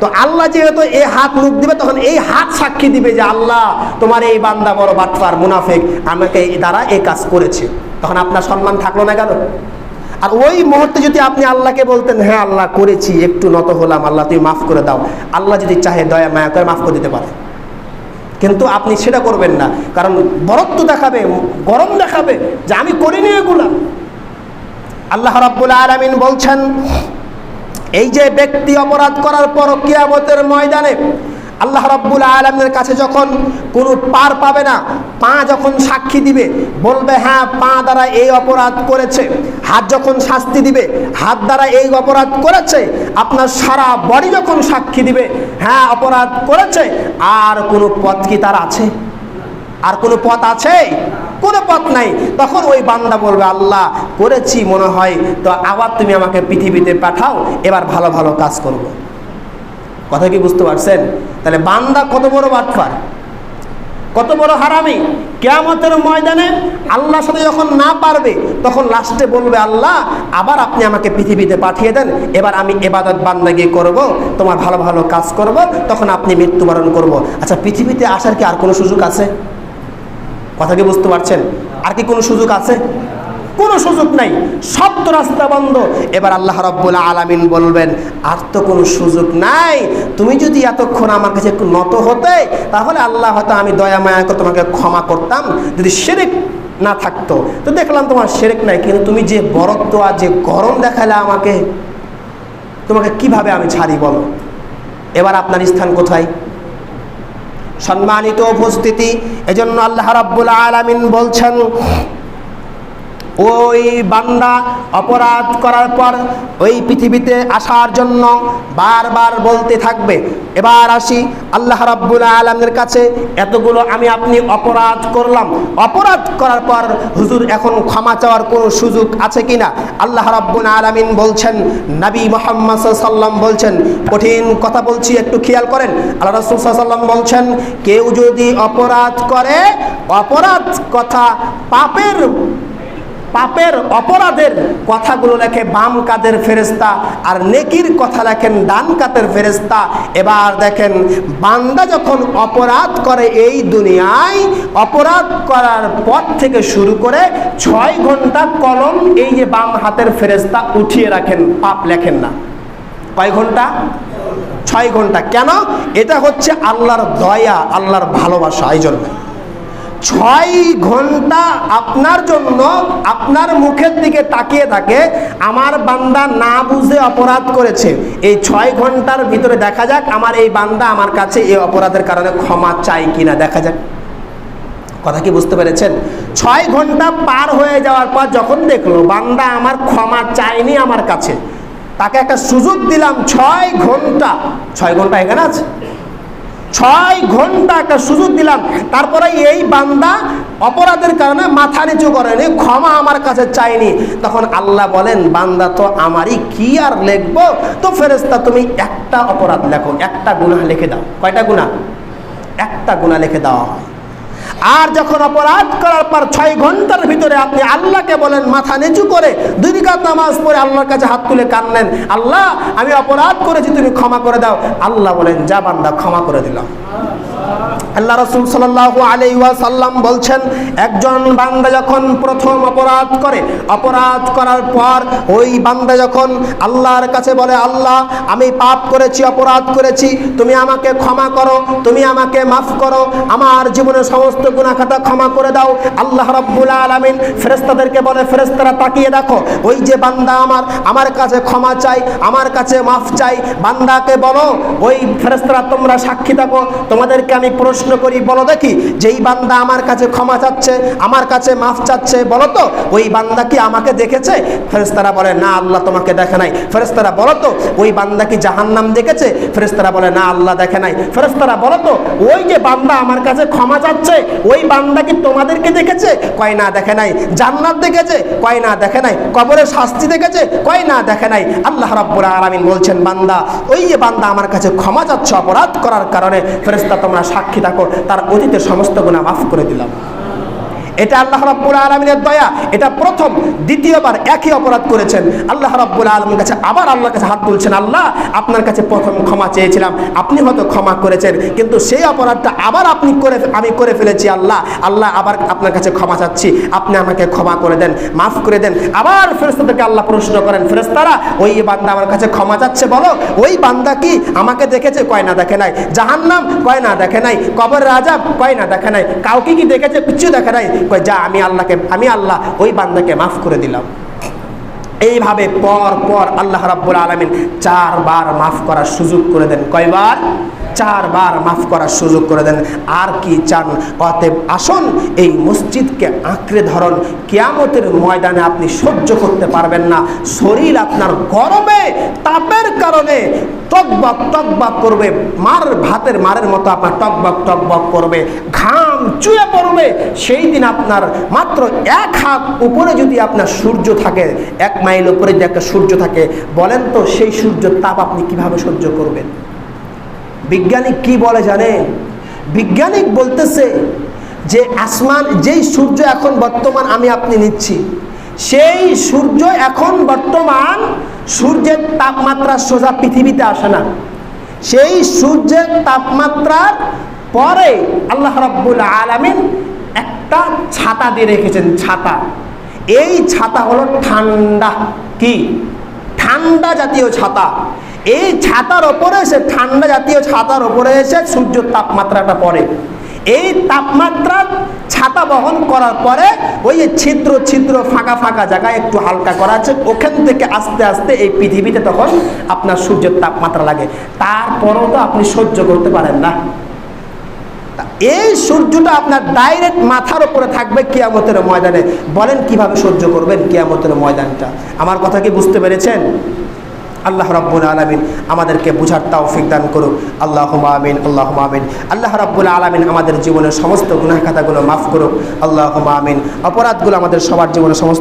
তো আল্লাহ যেহেতু এই হাত মুখ দিবে, তখন এই হাত সাক্ষী দিবে যে আল্লাহ, তোমার এই বান্দা বড় বাটফার, মুনাফেক, আমাকে দ্বারা এই কাজ করেছে। তখন আপনার সম্মান থাকল না কেন? আর ওই মুহূর্তে যদি আপনি আল্লাহকে বলতেন হ্যাঁ আল্লাহ করেছি, একটু নত হলাম, আল্লাহ, তুমি মাফ করে দাও। আল্লাহ যদি চাহে দয়া, মায়া করে মাফ করে দিতে পারে। কিন্তু আপনি সেটা করবেন না, কারণ বরত্ব দেখাবে, গরম দেখাবে যে আমি করিনি এগুলা। আল্লাহ রাব্বুল আলামিন বলছেন এই যে ব্যক্তি অপরাধ করার পর কিয়ামতের ময়দানে আল্লাহ রাব্বুল আলমের কাছে যখন কোনো পার পাবে না, পা যখন সাক্ষী দিবে, বলবে হ্যাঁ পা দ্বারা এই অপরাধ করেছে, হাত যখন শাস্তি দিবে, হাত দ্বারা এই অপরাধ করেছে, আপনার সারা বডি যখন সাক্ষী দিবে হ্যাঁ অপরাধ করেছে, আর কোনো পথ কি তার আছে? আর কোনো পথ আছে? কোনো পথ নাই। তখন ওই বান্দা বলবে, আল্লাহ, করেছি মনে হয়, তো আবার তুমি আমাকে পৃথিবীতে পাঠাও, এবার ভালো ভালো কাজ করব। কথা কি বুঝতে পারছেন? তাহলে বান্দা কত বড় বাটফার? কত বড় হারামি? কেয়ামতের ময়দানে আল্লাহর সাথে যখন না পারবে, তখন লাস্টে বলবে, আল্লাহ, আবার আপনি আমাকে পৃথিবীতে পাঠিয়ে দেন, এবার আমি এবাদত বান্দাগি করব, তোমার ভালো ভালো কাজ করব, তখন আপনি মৃত্যুবরণ করব। আচ্ছা পৃথিবীতে আসার কি আর কোনো সুযোগ আছে? কথা কি বুঝতে পারছেন? আর কি কোনো সুযোগ আছে? কোনো সুযোগ নাই। সব তো রাস্তা বন্ধ। এবার আল্লাহ রব্বুল আলামিন বলবেন, আর তো কোনো সুযোগ নাই। তুমি যদি এতক্ষণ আমার কাছে একটু নত হতে, তাহলে আল্লাহ হয়তো আমি দয়া মায়া করে তোমাকে ক্ষমা করতাম। যদি সেরেক না থাকতো। তো দেখলাম তোমার সেরেক নাই, কিন্তু তুমি যে বরত্ব আর যে গরম দেখালে আমাকে, তোমাকে কীভাবে আমি ছাড়ি বলো? এবার আপনার স্থান কোথায়? সম্মানিত উপস্থিতি। এজন্য আল্লাহ রাব্বুল আলামিন বলছেন ওই বান্দা অপরাধ করার পর ওই পৃথিবীতে আসার জন্য বারবার বলতে থাকবে। এবার আসি আল্লাহ রাব্বুল আলমের কাছে, এতগুলো আমি আপনি অপরাধ করলাম। অপরাধ করার পর হুজুর এখন ক্ষমা চাওয়ার কোনো সুযোগ আছে কিনা? আল্লাহ রাব্বুল আলমিন বলছেন, নবী মোহাম্মদ সাল্লাম বলছেন, কঠিন কথা বলছি, একটু খেয়াল করেন। আল্লাহ রসুল সাল্লাম বলছেন, কেউ যদি অপরাধ করে, অপরাধ কথা পাপের পাপের অপরাধের কথাগুলো লেখে বাম কাদের ফেরেস্তা আর নেকির কথা লেখেন ডান কাতের ফেরেস্তা এবার দেখেন, বান্দা যখন অপরাধ করে এই দুনিয়ায়, অপরাধ করার পর থেকে শুরু করে ছয় ঘণ্টা কলম এই যে বাম হাতের ফেরেস্তা উঠিয়ে রাখেন, পাপ লেখেন না। কয় ঘণ্টা? ছয় ঘণ্টা। কেন? এটা হচ্ছে আল্লাহর দয়া, আল্লাহর ভালোবাসা এই জন্য ছয় ঘণ্টা আপনার জন্য আপনার মুখের দিকে তাকিয়ে থাকে, আমার বান্দা না বুঝে অপরাধ করেছে। এই ছয় ঘণ্টার ভিতরে দেখা যাক আমার এই বান্দা আমার কাছে এই অপরাধের কারণে ক্ষমা চাই কিনা। দেখা যাক। কথা কি বুঝতে পেরেছেন? ছয় ঘণ্টা পার হয়ে যাওয়ার পর যখন দেখল বান্দা আমার ক্ষমা চায়নি আমার কাছে, তাকে একটা সুযোগ দিলাম, ছয় ঘণ্টা। ছয় ঘণ্টা এখানে আছে? ছয় ঘণ্টা একটা সুযোগ দিলাম। তারপরে এই বান্দা অপরাধের কারণে মাথা নিচু করেনি, ক্ষমা আমার কাছে চাইনি। তখন আল্লাহ বলেন, বান্দা, তো আমারই কি আর লেখবো? তো ফেরেস্তা তুমি একটা অপরাধ লেখো, একটা গুণা লিখে দাও। কয়টা গুণা একটা গুণা লিখে দেওয়া হয়। আর যখন অপরাধ করার পর ছয় ঘণ্টার ভিতরে আপনি আল্লাহকে বলেন, মাথা নিচু করে দুই রিকাত নামাজ পড়ে আল্লাহর কাছে হাত তুলে কানলেন আল্লাহ, আমি অপরাধ করেছি, তুমি ক্ষমা করে দাও। আল্লাহ বলেন, যা বান্দা, ক্ষমা করে দিলাম। আল্লাহ রসুল সাল্লাহ আলি সাল্লাম বলছেন, একজন বান্দা যখন প্রথম অপরাধ করে, অপরাধ করার পর ওই বান্দা যখন আল্লাহর কাছে বলে, আল্লাহ, আমি পাপ করেছি, অপরাধ করেছি, তুমি আমাকে ক্ষমা করো, তুমি আমাকে মাফ করো, আমার জীবনের সমস্ত গুণাখাতা ক্ষমা করে দাও। আল্লাহ রব্বুল আলমিন ফেরেস্তাদেরকে বলে ফেরেস্তারা তাকিয়ে দেখো, ওই যে বান্দা আমার আমার কাছে ক্ষমা চাই, আমার কাছে মাফ চাই, বান্দাকে বলো, ওই ফেরেস্তারা তোমরা সাক্ষী থাকো, তোমাদেরকে আমি প্রশ্ন করি, বলো দেখি, যেই বান্দা আমার কাছে ক্ষমা চাচ্ছে, আমার কাছে মাফ চাচ্ছে, বলো তো, ওই বান্দা কি আমাকে দেখেছে? ফেরেস্তারা বলে, না, আল্লাহ তোমাকে দেখে নাই। ফেরেস্তারা বলো তো, ওই বান্দা কি জাহান্নাম দেখেছে? ফেরেস্তারা বলে, না, আল্লাহ দেখে নাই। ফেরেস্তারা বলো তো, ওই যে বান্দা আমার কাছে ক্ষমা চাচ্ছে, ওই বান্দা কি তোমাদেরকে দেখেছে? কয়, না, দেখে নাই। জান্নাত দেখেছে? কয়, না, দেখে নাই। কবরের শাস্তি দেখেছে? কয়, না, দেখে নাই। আল্লাহ রাব্বুল আলামিন বলছেন, বান্দা, ওই যে বান্দা আমার কাছে ক্ষমা চাচ্ছে অপরাধ করার কারণে ফেরেস্তা তোমরা সাক্ষী থাকো তার অতীতের সমস্ত গুণা মাফ করে দিলাম। এটা আল্লাহ রাব্বুল আলমিনের দয়া। এটা প্রথম, দ্বিতীয়বার একই অপরাধ করেছেন। আল্লাহ রাব্বুল আলমীর কাছে আবার আল্লাহর কাছে হাত তুলছেন, আল্লাহ, আপনার কাছে প্রথম ক্ষমা চেয়েছিলাম, আপনি হয়তো ক্ষমা করেছেন, কিন্তু সেই অপরাধটা আবার আপনি করে আমি করে ফেলেছি, আল্লাহ আল্লাহ আবার আপনার কাছে ক্ষমা চাচ্ছি, আপনি আমাকে ক্ষমা করে দেন, মাফ করে দেন। আবার ফেরেস্তাদেরকে আল্লাহ প্রশ্ন করেন ফেরেস্তারা ওই বান্দা আমার কাছে ক্ষমা চাচ্ছে বলো, ওই বান্দা কি আমাকে দেখেছে? কয়, না, দেখে নাই। জাহান্নাম, কয়, না, দেখে নাই। কবর রাজা কয়, না, দেখে নাই। কাউকে কি দেখেছে? কিচ্ছু দেখে নাই। কয়, যা, আমি আল্লাহকে, আমি আল্লাহ, ওই বান্দাকে মাফ করে দিলাম। এইভাবে পর পর আল্লাহ রাব্বুল আলমিন চারবার মাফ করার সুযোগ করে দেন। কয়বার? চারবার মাফ করার সুযোগ করে দেন। আর কি চান? অতএব আসুন, এই মসজিদকে আঁকড়ে ধরন। কিয়ামতের ময়দানে আপনি সহ্য করতে পারবেন না। শরীর আপনার গরমে, তাপের কারণে টকবক টকবক করবে। মার ভাতের মারের মতো আপনার টকবক টকবক করবে। ঘাম চুয়ে পড়বে সেই দিন আপনার মাত্র এক হাত উপরে যদি আপনার সূর্য থাকে, এক মাইল উপরে যদি একটা সূর্য থাকে, বলেন তো সেই সূর্যের তাপ আপনি কীভাবে সহ্য করবেন? বিজ্ঞানিক কি বলে জানেন? বিজ্ঞানিক বলতেছে যে আসমান, যেই সূর্য এখন বর্তমান আমি আপনি নিচ্ছি, সেই সূর্য এখন বর্তমান সূর্যের তাপমাত্রা সোজা পৃথিবীতে আসে না। সেই সূর্যের তাপমাত্রার পরে আল্লাহ রাব্বুল আলামিন একটা ছাতা দিয়ে রেখেছেন, ছাতা। এই ছাতা হলো ঠান্ডা। কি? ঠান্ডা জাতীয় ছাতা। এই ছাতার ওপরে এসে, ঠান্ডা জাতীয় ছাতার ওপরে এসে সূর্যের তাপমাত্রাটা পড়ে। এই তাপমাত্রা ছাতা বহন করার পরে ওই ছিদ্র ছিদ্র ফাঁকা ফাঁকা জায়গায় একটু হালকা করা আছে, ওখান থেকে আস্তে আস্তে এই পৃথিবীতে তখন আপনার সূর্যের তাপমাত্রা লাগে। তারপরেও তো আপনি সহ্য করতে পারেন না। এই সূর্যটা আপনার ডাইরেক্ট মাথার উপরে থাকবে কিয়ামতের ময়দানে। বলেন কীভাবে সহ্য করবেন কিয়ামতের ময়দানটা? আমার কথা কি বুঝতে পেরেছেন? আল্লাহ রাব্বুল আলামিন আমাদেরকে বুঝার তৌফিক দান করুক। আল্লাহ আমিন আল্লাহ আমিন। আল্লাহ রাব্বুল আলামিন আমাদের জীবনের সমস্ত গুনাহ খাতাগুলো মাফ করুক। আল্লাহ আমিন। অপরাধগুলো আমাদের সবার জীবনের সমস্ত